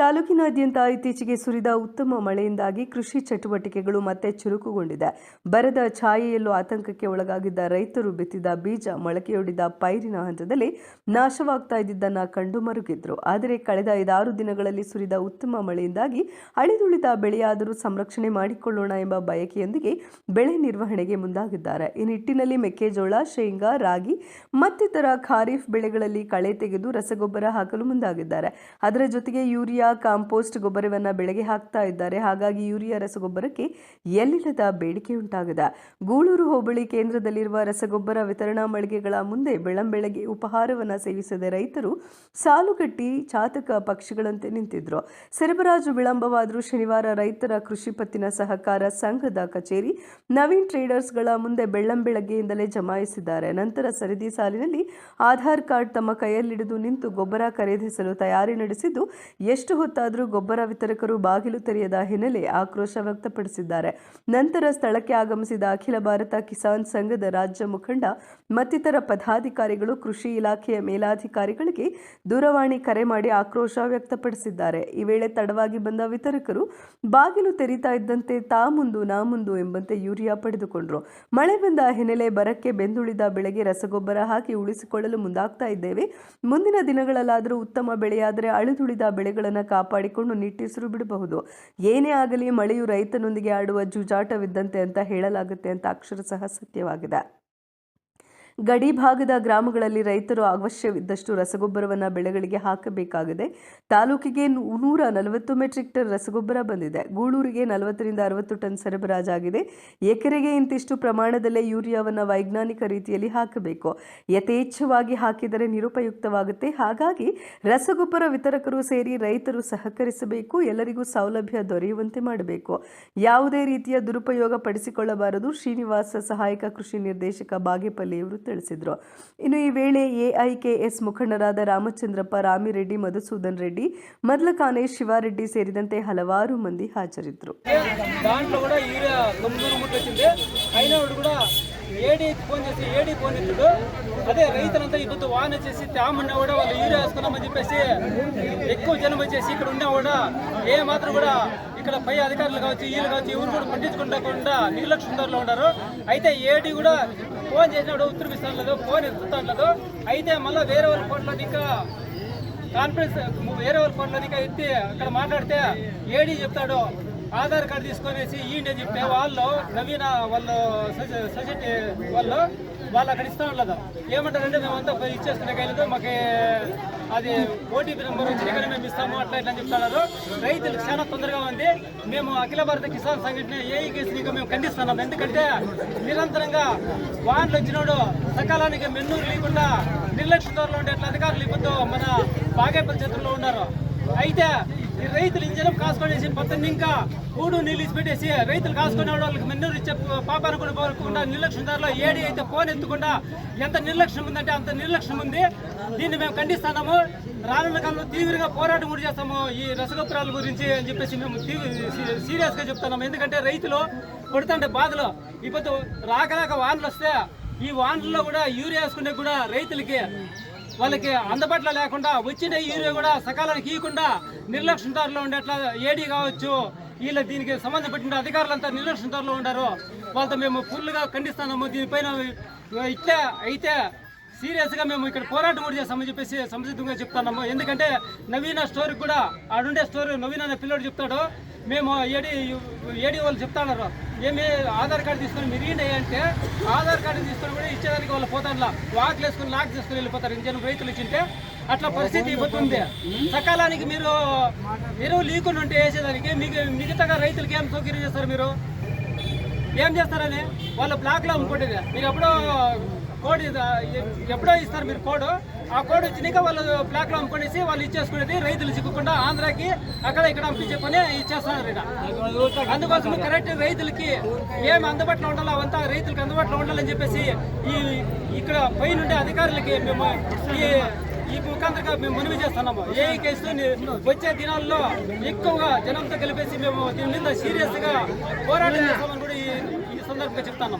ತಾಲೂಕಿನಾದ್ಯಂತ ಇತ್ತೀಚೆಗೆ ಸುರಿದ ಉತ್ತಮ ಮಳೆಯಿಂದಾಗಿ ಕೃಷಿ ಚಟುವಟಿಕೆಗಳು ಮತ್ತೆ ಚುರುಕುಗೊಂಡಿದೆ. ಬರದ ಛಾಯೆಯಲ್ಲೂ ಆತಂಕಕ್ಕೆ ಒಳಗಾಗಿದ್ದ ರೈತರು ಬಿತ್ತಿದ ಬೀಜ ಮೊಳಕೆಯೊಡಿದ ಪೈರಿನ ಹಂತದಲ್ಲಿ ನಾಶವಾಗ್ತಾ ಇದ್ದಿದ್ದನ್ನ ಕಂಡು ಮರುಗಿದ್ರು. ಆದರೆ ಕಳೆದ ಐದಾರು ದಿನಗಳಲ್ಲಿ ಸುರಿದ ಉತ್ತಮ ಮಳೆಯಿಂದಾಗಿ ಅಳಿದುಳಿದ ಬೆಳೆಯಾದರೂ ಸಂರಕ್ಷಣೆ ಮಾಡಿಕೊಳ್ಳೋಣ ಎಂಬ ಬಯಕೆಯೊಂದಿಗೆ ಬೆಳೆ ನಿರ್ವಹಣೆಗೆ ಮುಂದಾಗಿದ್ದಾರೆ. ಈ ನಿಟ್ಟಿನಲ್ಲಿ ಮೆಕ್ಕೆಜೋಳ, ಶೇಂಗಾ, ರಾಗಿ, ಮತ್ತಿತರ ಖಾರಿಫ್ ಬೆಳೆಗಳಲ್ಲಿ ಕಳೆ ತೆಗೆದು ರಸಗೊಬ್ಬರ ಹಾಕಲು ಮುಂದಾಗಿದ್ದಾರೆ. ಅದರ ಜೊತೆಗೆ ಯೂರಿಯಾ ಕಾಂಪೋಸ್ಟ್ ಗೊಬ್ಬರವನ್ನು ಬೆಳೆಗೆ ಹಾಕ್ತಾ ಇದ್ದಾರೆ. ಹಾಗಾಗಿ ಯೂರಿಯಾ ರಸಗೊಬ್ಬರಕ್ಕೆ ಎಲ್ಲಿಲ್ಲದ ಬೇಡಿಕೆ ಉಂಟಾಗಿದೆ. ಗೂಳೂರು ಹೋಬಳಿ ಕೇಂದ್ರದಲ್ಲಿರುವ ರಸಗೊಬ್ಬರ ವಿತರಣಾ ಮಳಿಗೆಗಳ ಮುಂದೆ ಬೆಳಂಬೆಳಗ್ಗೆ ಉಪಹಾರವನ್ನು ಸೇವಿಸದೆ ರೈತರು ಸಾಲುಗಟ್ಟಿ ಚಾತಕ ಪಕ್ಷಿಗಳಂತೆ ನಿಂತಿದ್ರು. ಸರಬರಾಜು ವಿಳಂಬವಾದರೂ ಶನಿವಾರ ರೈತರ ಕೃಷಿ ಪತ್ತಿನ ಸಹಕಾರ ಸಂಘದ ಕಚೇರಿ ನವೀನ್ ಟ್ರೇಡರ್ಸ್ಗಳ ಮುಂದೆ ಬೆಳ್ಳಂಬೆಳಗ್ಗೆಯಿಂದಲೇ ಜಮಾಯಿಸಿದ್ದಾರೆ. ನಂತರ ಸರದಿ ಸಾಲಿನಲ್ಲಿ ಆಧಾರ್ ಕಾರ್ಡ್ ತಮ್ಮ ಕೈಯಲ್ಲಿಡಿದು ನಿಂತು ಗೊಬ್ಬರ ಖರೀದಿಸಲು ತಯಾರಿ ನಡೆಸಿದ್ದು, ಎಷ್ಟು ಹೊತ್ತಾದರೂ ಗೊಬ್ಬರ ವಿತರಕರು ಬಾಗಿಲು ತೆರೆಯದ ಹಿನ್ನೆಲೆ ಆಕ್ರೋಶ ವ್ಯಕ್ತಪಡಿಸಿದ್ದಾರೆ. ನಂತರ ಸ್ಥಳಕ್ಕೆ ಆಗಮಿಸಿದ ಅಖಿಲ ಭಾರತ ಕಿಸಾನ್ ಸಂಘದ ರಾಜ್ಯ ಮುಖಂಡ, ಮತ್ತಿತರ ಪದಾಧಿಕಾರಿಗಳು, ಕೃಷಿ ಇಲಾಖೆಯ ಮೇಲಾಧಿಕಾರಿಗಳಿಗೆ ದೂರವಾಣಿ ಕರೆ ಮಾಡಿ ಆಕ್ರೋಶ ವ್ಯಕ್ತಪಡಿಸಿದ್ದಾರೆ. ಈ ವೇಳೆ ತಡವಾಗಿ ಬಂದ ವಿತರಕರು, ಬಾಗಿಲು ತೆರೀತಾ ಇದ್ದಂತೆ ತಾ ಮುಂದು ನಾ ಮುಂದು ಎಂಬಂತೆ ಯೂರಿಯಾ ಪಡೆದುಕೊಂಡರು. ಮಳೆ ಬಂದ ಹಿನ್ನೆಲೆ ಬರಕ್ಕೆ ಬೆಂದುಳಿದ ಬೆಳೆಗೆ ರಸಗೊಬ್ಬರ ಹಾಕಿ ಉಳಿಸಿಕೊಳ್ಳಲು ಮುಂದಾಗ್ತಾ ಇದ್ದೇವೆ. ಮುಂದಿನ ದಿನಗಳಲ್ಲಾದರೂ ಉತ್ತಮ ಬೆಳೆಯಾದರೆ ಅಳಿದುಳಿದ ಬೆಳೆಗಳನ್ನು ಕಾಪಾಡಿಕೊಂಡು ನಿಟ್ಟಿಸಿರು ಬಿಡಬಹುದು. ಏನೇ ಆಗಲಿ ಮಳೆಯು ರೈತನೊಂದಿಗೆ ಆಡುವ ಜುಜಾಟವಿದ್ದಂತೆ ಅಂತ ಹೇಳಲಾಗುತ್ತೆ ಅಂತ ಅಕ್ಷರ ಸಹ ಸತ್ಯವಾಗಿದೆ. ಗಡಿ ಭಾಗದ ಗ್ರಾಮಗಳಲ್ಲಿ ರೈತರು ಅವಶ್ಯವಿದ್ದಷ್ಟು ರಸಗೊಬ್ಬರವನ್ನು ಬೆಳೆಗಳಿಗೆ ಹಾಕಬೇಕಾಗಿದೆ. ತಾಲೂಕಿಗೆ ನೂರ ನಲವತ್ತು ಮೆಟ್ರಿಕ್ ಟನ್ ರಸಗೊಬ್ಬರ ಬಂದಿದೆ. ಗೂಳೂರಿಗೆ ನಲವತ್ತರಿಂದ ಅರವತ್ತು ಟನ್ ಸರಬರಾಜಾಗಿದೆ ಎಕರೆಗೆ ಇಂತಿಷ್ಟು ಪ್ರಮಾಣದಲ್ಲೇ ಯೂರಿಯಾವನ್ನು ವೈಜ್ಞಾನಿಕ ರೀತಿಯಲ್ಲಿ ಹಾಕಬೇಕು. ಯಥೇಚ್ಛವಾಗಿ ಹಾಕಿದರೆ ನಿರುಪಯುಕ್ತವಾಗುತ್ತೆ. ಹಾಗಾಗಿ ರಸಗೊಬ್ಬರ ವಿತರಕರು ಸೇರಿ ರೈತರು ಸಹಕರಿಸಬೇಕು. ಎಲ್ಲರಿಗೂ ಸೌಲಭ್ಯ ದೊರೆಯುವಂತೆ ಮಾಡಬೇಕು. ಯಾವುದೇ ರೀತಿಯ ದುರುಪಯೋಗ ಪಡಿಸಿಕೊಳ್ಳಬಾರದು. ಶ್ರೀನಿವಾಸ ಸಹಾಯಕ ಕೃಷಿ ನಿರ್ದೇಶಕ ಬಾಗೇಪಲ್ಲಿಯವರು ತಿಳಿಸಿದರು. ಇನ್ನು ಈ ವೇಳೆ ಎಐಕೆಎಸ್ ಮುಖಂಡರಾದ ರಾಮಚಂದ್ರಪ್ಪ, ರಾಮಿರೆಡ್ಡಿ, ಮಧುಸೂದನ್ ರೆಡ್ಡಿ, ಮದ್ಲಕಾನೆ ಶಿವಾರೆಡ್ಡಿ ಸೇರಿದಂತೆ ಹಲವಾರು ಮಂದಿ ಹಾಜರಿದ್ದರು ಏಡಿ ಫೋನ್ ಜಾಸ್ತಿ ಏಡಿ ಫೋನ್ ಇತ್ತು ಅದೇ ರೈತನಂತ ಇವತ್ತು ವಾಹನ ಚೇಸಿ ತ್ಯಾಮಣ್ಣ ಓಡ, ಒಂದು ಈರ ಹಸ್ಕೊಂಡ ಮಧ್ಯಪ್ರಸಿ ಎಕ್ಕು ಜನ ಮಧ್ಯ ಸಿಕ್ಕ ಉಂಡ ಓಡ. ಏ ಮಾತ್ರ ಕೂಡ ఇక్కడ పై అధికారులు కావచ్చు వీళ్ళు కావచ్చు ఎవరు కూడా పట్టించుకుంటకుండా నిర్లక్ష్యంలో ఉన్నారు. అయితే ఏడీ కూడా ఫోన్ చేసినప్పుడు ఉత్తరపిస్తాను లేదు ఫోన్ ఎత్తుతాను లేదు అయితే మళ్ళీ వేరే వాళ్ళ ఫోన్లో ఇంకా కాన్ఫరెన్స్ వేరే వాళ్ళ ఫోన్లో ఇంకా ఎత్తి అక్కడ మాట్లాడితే ఏడీ చెప్తాడు ఆధార్ కార్డు తీసుకొనేసి ఈయన చెప్తే వాళ్ళు నవీన వాళ్ళు సొసైటీ వాళ్ళు వాళ్ళు అక్కడ ఇస్తా ఉండదు. ఏమంటారంటే మేమంతా ఇచ్చేసుకునే కైలేదు మాకు అది ఓటీపీ నెంబర్ వచ్చిన కానీ మేము ఇస్తాము అట్లా ఇట్లా చెప్తున్నారు. రైతులకు చాలా తొందరగా ఉంది. మేము అఖిల భారత కిసాన్ సంఘటన ఏ కేసుని మేము ఖండిస్తున్నాం. ఎందుకంటే నిరంతరంగా వాన్లు వచ్చినోడు సకాలానికి మెన్నూరు లేకుండా నిర్లక్ష్య ధోరణిలో ఉండే అట్లా అధికారులు ఇప్పుడు మన బాగేపల్లి చేతుల్లో ఉన్నారు. అయితే ఈ రైతులు ఇంజనం కాసుకొనేసి పద్దెనిమిది ఇంకా కూడు నీళ్ళు ఇచ్చిపెట్టేసి రైతులు కాసుకునే వాళ్ళకి మెన్నూరు ఇచ్చే పాపాను కూడా పోకుండా నిర్లక్ష్యం ధరలో ఏడి అయితే ఫోన్ ఎత్తుకుండా ఎంత నిర్లక్ష్యం ఉందంటే అంత నిర్లక్ష్యం ఉంది. దీన్ని మేము ఖండిస్తున్నాము. రానున్న కాలంలో తీవ్రంగా పోరాటం కూడా చేస్తాము ఈ రసగొప్పరాల గురించి అని చెప్పేసి మేము సీరియస్గా చెప్తున్నాము. ఎందుకంటే రైతులు పడుతుంటే బాధలు. ఇప్పుడు రాకరాక వానలు వస్తే ఈ వానల్లో కూడా యూరియా వేసుకునే కూడా రైతులకి వాళ్ళకి అందుబాటులో లేకుండా వచ్చిన యూరియా కూడా సకాలానికి ఇవ్వకుండా నిర్లక్ష్యందారులో ఉండేట్లా ఏడీ కావచ్చు వీళ్ళ దీనికి సంబంధపడిన అధికారులంతా నిర్లక్ష్యందారులో ఉండారు. వాళ్ళతో మేము ఫుల్గా ఖండిస్తున్నాము. దీనిపైన ఇట్లా అయితే సీరియస్గా మేము ఇక్కడ పోరాటం కూడా చేస్తామని చెప్పేసి సంసిద్ధంగా చెప్తున్నాము. ఎందుకంటే నవీన స్టోరీ కూడా ఆడుండే స్టోరీ నవీన అనే పిల్లోడు చెప్తాడు. మేము ఏడి ఏడి వాళ్ళు చెప్తాడారు ఏమి ఆధార్ కార్డు తీసుకొని మీరు ఏంటి? అంటే ఆధార్ కార్డు తీసుకొని కూడా ఇచ్చేదానికి వాళ్ళు పోతారు వాకులు వేసుకొని లాక్ చేసుకొని వెళ్ళిపోతారు. ఇంజన్ రైతులు ఇచ్చింటే అట్లా పరిస్థితి ఇబ్బంది సకాలానికి మీరు ఎరువు లీకుండా ఉంటే వేసేదానికి మీకు మిగతాగా రైతులకి ఏం సౌకర్యం చేస్తారు మీరు? ఏం చేస్తారని వాళ్ళు బ్లాక్లో అమ్ముకుంటుంది మీరు ఎప్పుడో కోడ్ ఎప్పుడో ఇస్తారు మీరు కోడ్. ఆ కోడ్ వచ్చినాక వాళ్ళు బ్లాక్లో అమ్ముకునేసి వాళ్ళు ఇచ్చేసుకునేది రైతులు చిక్కకుండా ఆంధ్రాకి అక్కడ ఇక్కడ పంపించే పని ఇచ్చేస్తున్నారు ఇక్కడ. అందుకోసం కరెక్ట్ రైతులకి ఏం అందుబాటులో ఉండాలో అవంతా రైతులకు అందుబాటులో ఉండాలని చెప్పేసి ఈ ఇక్కడ పైనుండే అధికారులకి మేము ఈ ఈ ముఖాంతరంగా మేము మనవి చేస్తున్నాము. ఏ కేసు వచ్చే దినాల్లో ఎక్కువగా జనంతో కలిపేసి మేము దీని మీద సీరియస్గా పోరాటం చేస్తామని కూడా ఈ ఈ సందర్భంగా చెప్తున్నాము.